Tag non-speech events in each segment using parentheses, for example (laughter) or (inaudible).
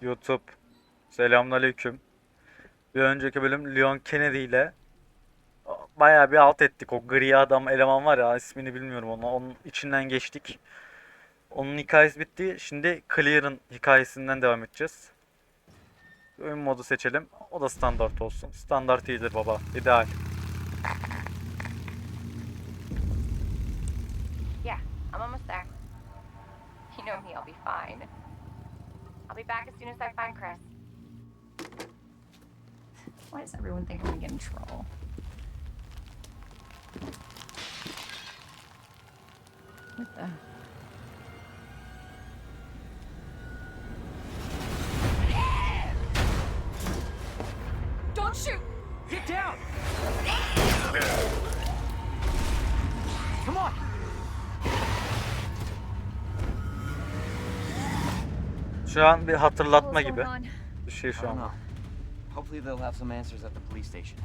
YouTube. Selamünaleyküm. Bir önceki bölüm Leon Kennedy ile bayağı bir alt ettik. O gri adam eleman var ya ismini bilmiyorum onu. Onun içinden geçtik. Onun hikayesi bitti. Şimdi Clear'ın hikayesinden devam edeceğiz. Oyun modu seçelim. O da standart olsun. Standart iyidir baba. İdeal. Yeah, I'm almost there. You know me, I'll be fine. Be back as soon as I find Chris. Why does everyone think I'm gonna get in trouble? What the? Şu an bir hatırlatma gibi. Bir şey şu an. Hopefully they'll have some answers at the police station.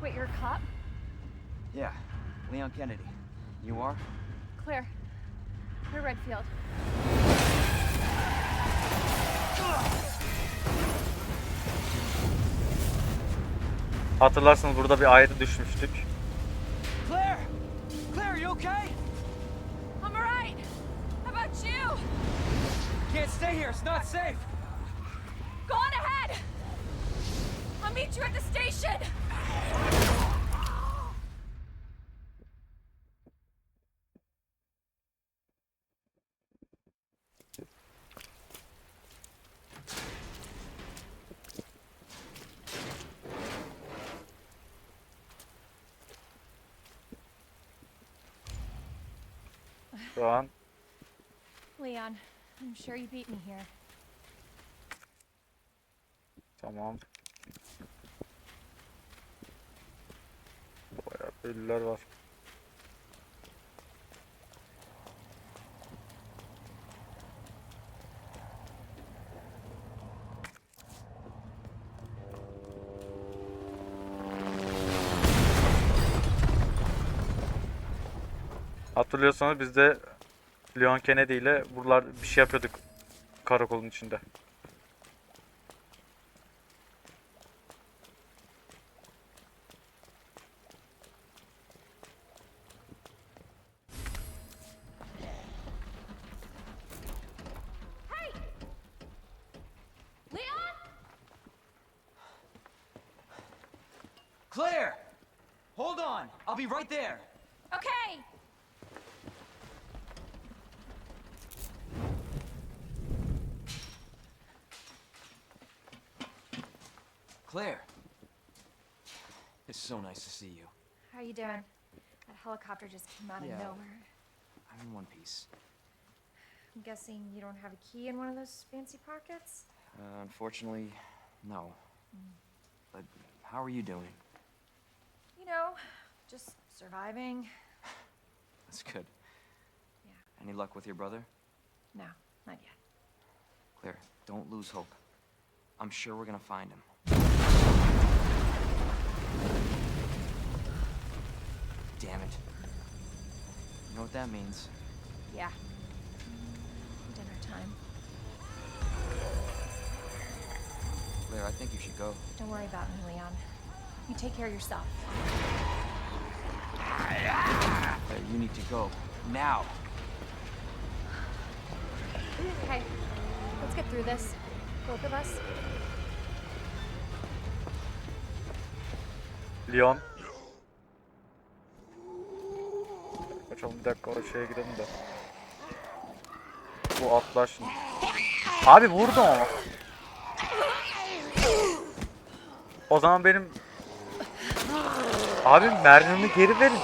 Wait, you're a cop? Yeah, Leon Kennedy. You are? Claire. Claire Redfield. Hatırlarsınız burada bir ayrı düşmüştük. Claire! Claire, are you okay? Stay here, it's not safe! Go on ahead. I'll meet you at the station. Şu an Leon, I'm sure you beat me here. tamam. Bayağı belirler var. Hatırlıyorsanız biz de Leon Kennedy ile buralar bir şey yapıyorduk karakolun içinde. Hey! Leon? Claire! Hold on, I'll be right there! Okay. Claire! It's so nice to see you. How are you doing? That helicopter just came out of Yeah. nowhere. I'm in one piece. I'm guessing you don't have a key in one of those fancy pockets? Uh, unfortunately, no. But how are you doing? You know, just surviving. (sighs) That's good. Yeah. Any luck with your brother? No, not yet. Claire, don't lose hope. I'm sure we're gonna find him. Damn it. You know what that means? Yeah. Dinner time. Claire, I think you should go. Don't worry about me, Leon. You take care of yourself. Claire, you need to go. Now! Okay, let's get through this. Both of us. Leon. Kaçalım bir dakika o şeye gidelim de. Bu atlar şimdi. Abi vurdum ama. O zaman benim... Abi mermimi geri verin.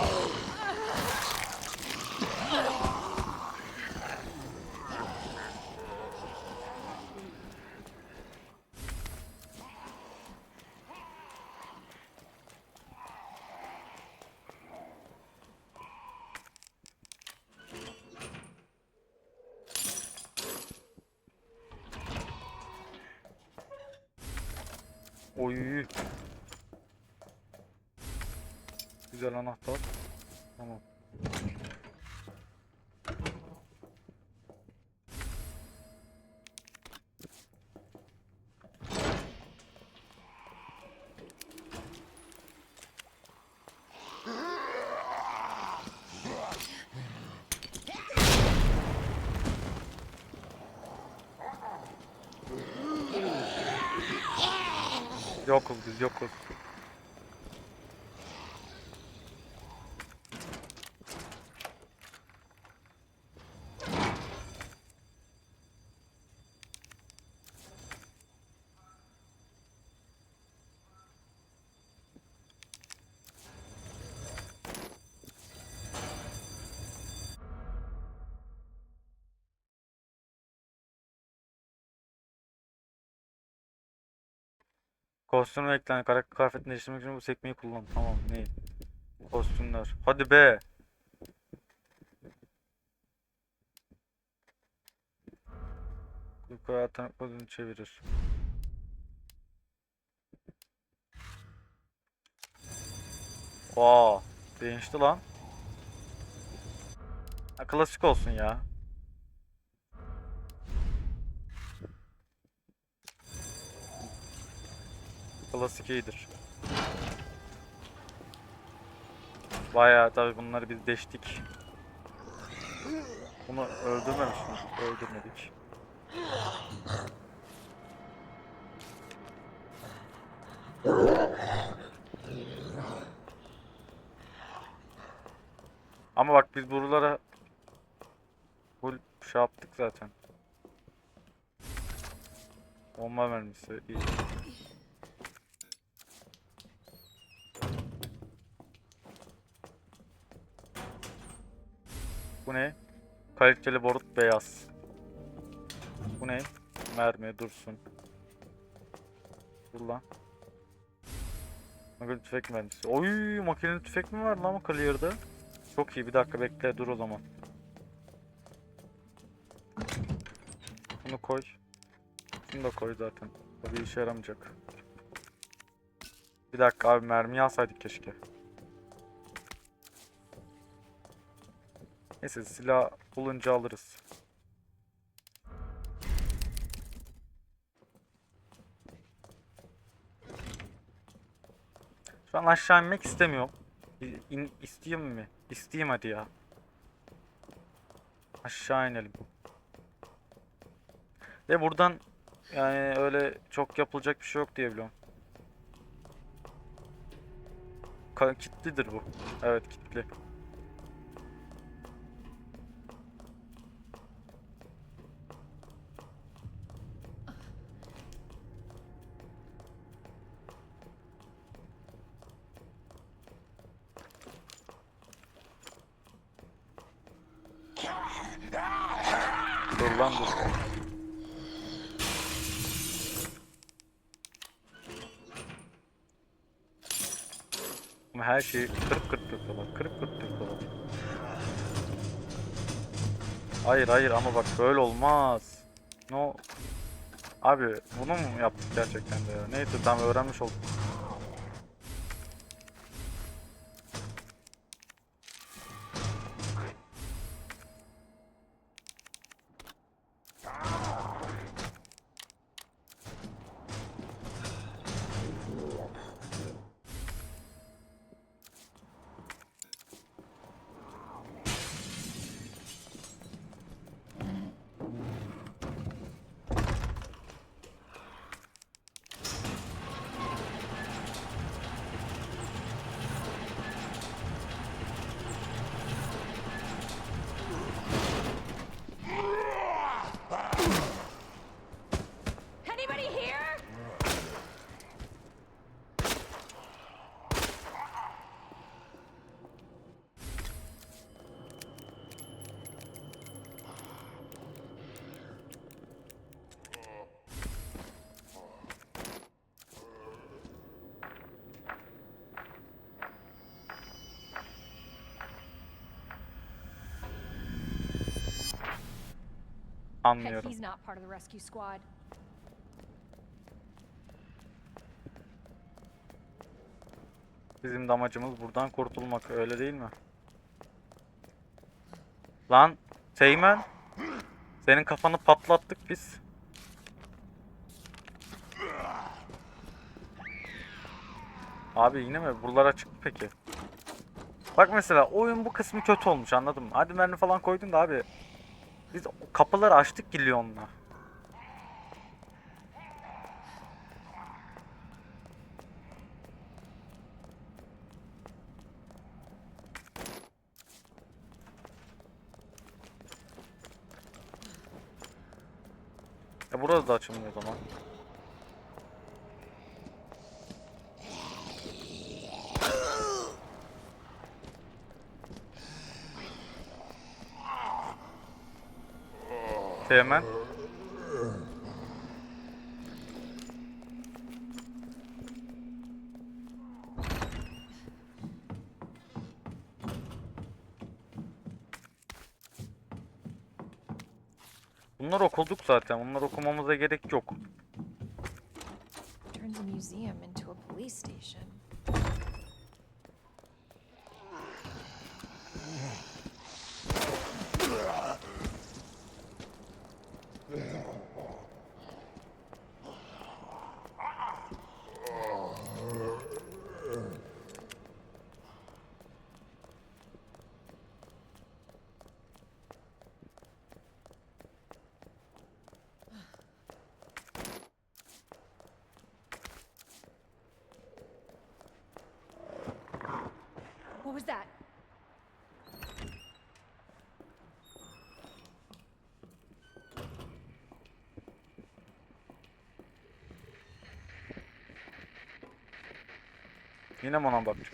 Oy. Güzel anahtar. Tamam. Yokuz biz yokuz. Kostüm eklen karakter kıyafetini değiştirmek için bu sekmeyi kullan. Tamam ne? Kostümler. Hadi be. Yukarı tanıkmadığını çevirir. Aa, değişti lan. Ha, klasik olsun ya. Klasik iyidir. Bayağı tabi bunları biz deştik. Bunu öldürmemiş? Öldürmedik. Ama bak biz buralara full şey yaptık zaten. Bomba mermisi iyi. Bu ne? Kaliteli borut beyaz. Bu ne? Mermi dursun. Dur lan. Makine tüfek mermisi. Oy makineli tüfek mi var lan o Clear'da? Çok iyi bir dakika bekle dur o zaman. Bunu koy. Şunu da koy zaten. Bir işe yaramayacak. Bir dakika abi mermiyi alsaydık keşke. Neyse silah bulunca alırız. Şu an aşağı inmek istemiyorum. İn, isteyeyim mi? İsteyeyim hadi ya. Aşağı inelim. Ve buradan yani öyle çok yapılacak bir şey yok diye biliyorum. Ka- Kitlidir bu. Evet kitli. Dur lan dur. Ama her şeyi kırıp kırıp yapıyorlar. Kırıp kırıp yapıyorlar. Hayır hayır ama bak böyle olmaz. No. Abi bunu mu yaptık gerçekten de ya? Neyse tamam öğrenmiş olduk. Anlıyorum. He's not part of the rescue squad. Bizim de amacımız buradan kurtulmak öyle değil mi? Lan Teğmen senin kafanı patlattık biz. Abi yine mi? Buralar açık mı peki? Bak mesela oyun bu kısmı kötü olmuş anladın mı? Hadi mermi falan koydun da abi. Biz kapıları açtık ki Lyon'la. E, ya burada da açılmıyor o zaman. Teğmen. Bunlar okuduk zaten. Bunları okumamıza gerek yok. Turns a museum into a police station. What was that? Yine mi ona bakacağız?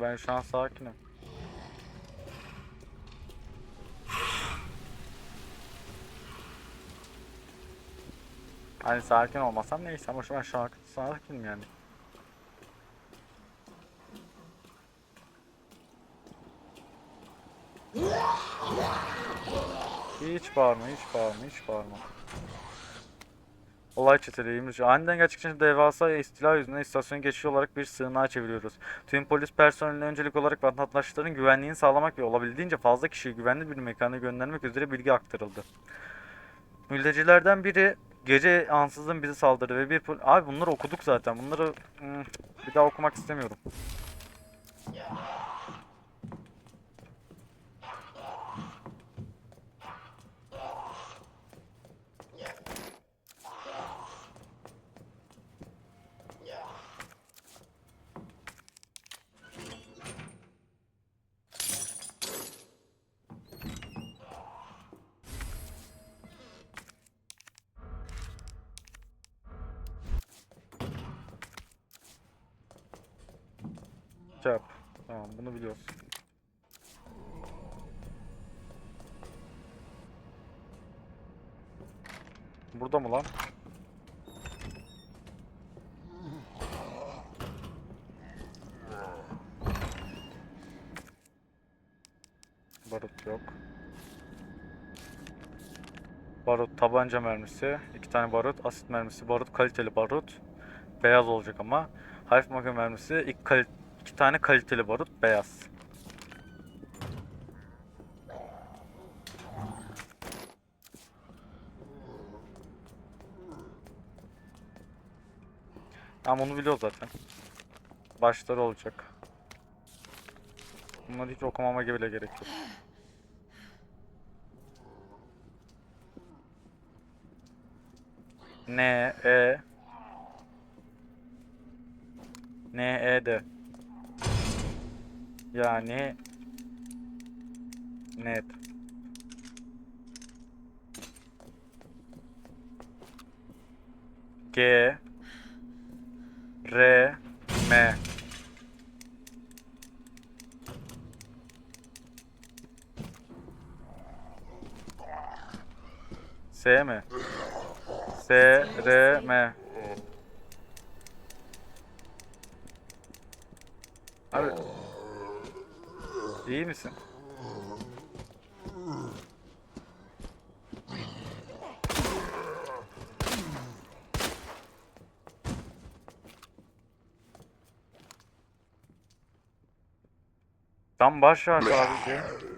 Ben şu an sakinim. Hani sakin olmasam neyse ama şu an sakinim yani. Hiç bağırma, hiç bağırma, hiç bağırma. Olay çeteliymiş. Aniden gerçekleşen devasa istila yüzünden istasyonu geçici olarak bir sığınağa çeviriyoruz. Tüm polis personeline öncelik olarak vatandaşların güvenliğini sağlamak ve olabildiğince fazla kişiyi güvenli bir mekana göndermek üzere bilgi aktarıldı. Mültecilerden biri gece ansızın bizi saldırdı ve bir Abi bunları okuduk zaten. Bunları hmm, bir daha okumak istemiyorum. Tamam bunu biliyoruz. Burada mı lan? Barut yok. Barut tabanca mermisi, iki tane barut, asit mermisi, barut kaliteli barut. Beyaz olacak ama. Hafif makine mermisi, iki, kal- iki tane kaliteli barut, beyaz. Ama onu biliyoruz zaten. Başları olacak. Bunları hiç okumama bile gerek yok. N, E N, E, D Yani Net. G R M. S mi? S R M Abi Misin? Tam baş var sadece. Son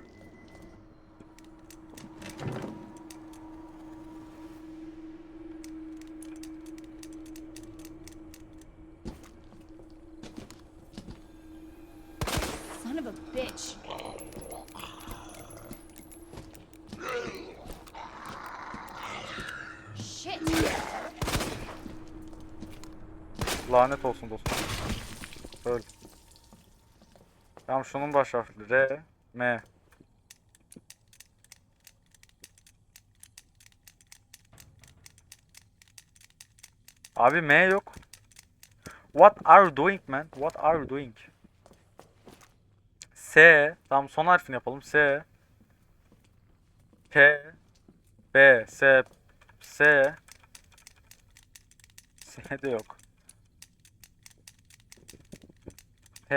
Lanet olsun dostum. Öl. Tamam şunun baş harfli. R, M. Abi M yok. What are you doing man? What are you doing? S. Tamam son harfini yapalım. S. P. B. S. S. S de yok. P.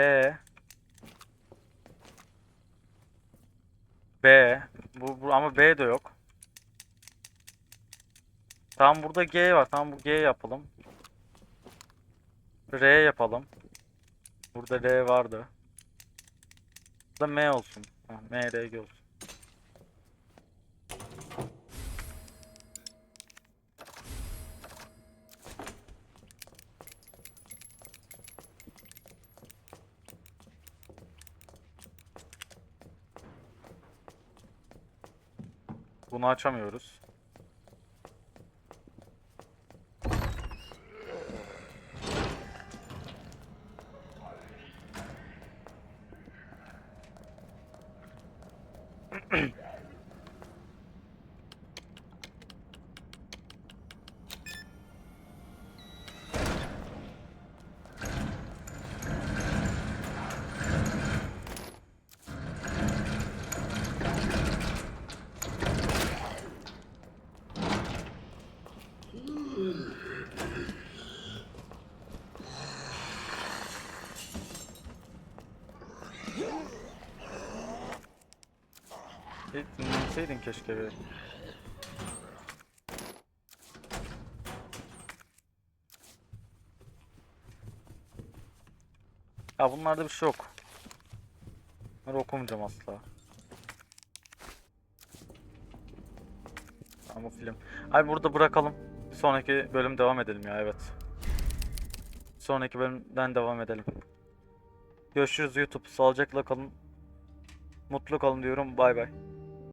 B. Bu, bu ama B de yok. Tamam burada G var. Tamam bu G yapalım. R yapalım. Burada R vardı. Burada M olsun. M, R, G olsun. Bunu açamıyoruz. (clears throat) E, dinleseydin keşke bir. Ya bunlarda bir şey yok. Bunları okumayacağım asla. Ama film. Ay burada bırakalım. Bir sonraki bölüm devam edelim ya evet. Sonraki bölümden devam edelim. Görüşürüz YouTube. Sağlıcakla kalın. Mutlu kalın diyorum. Bay bay.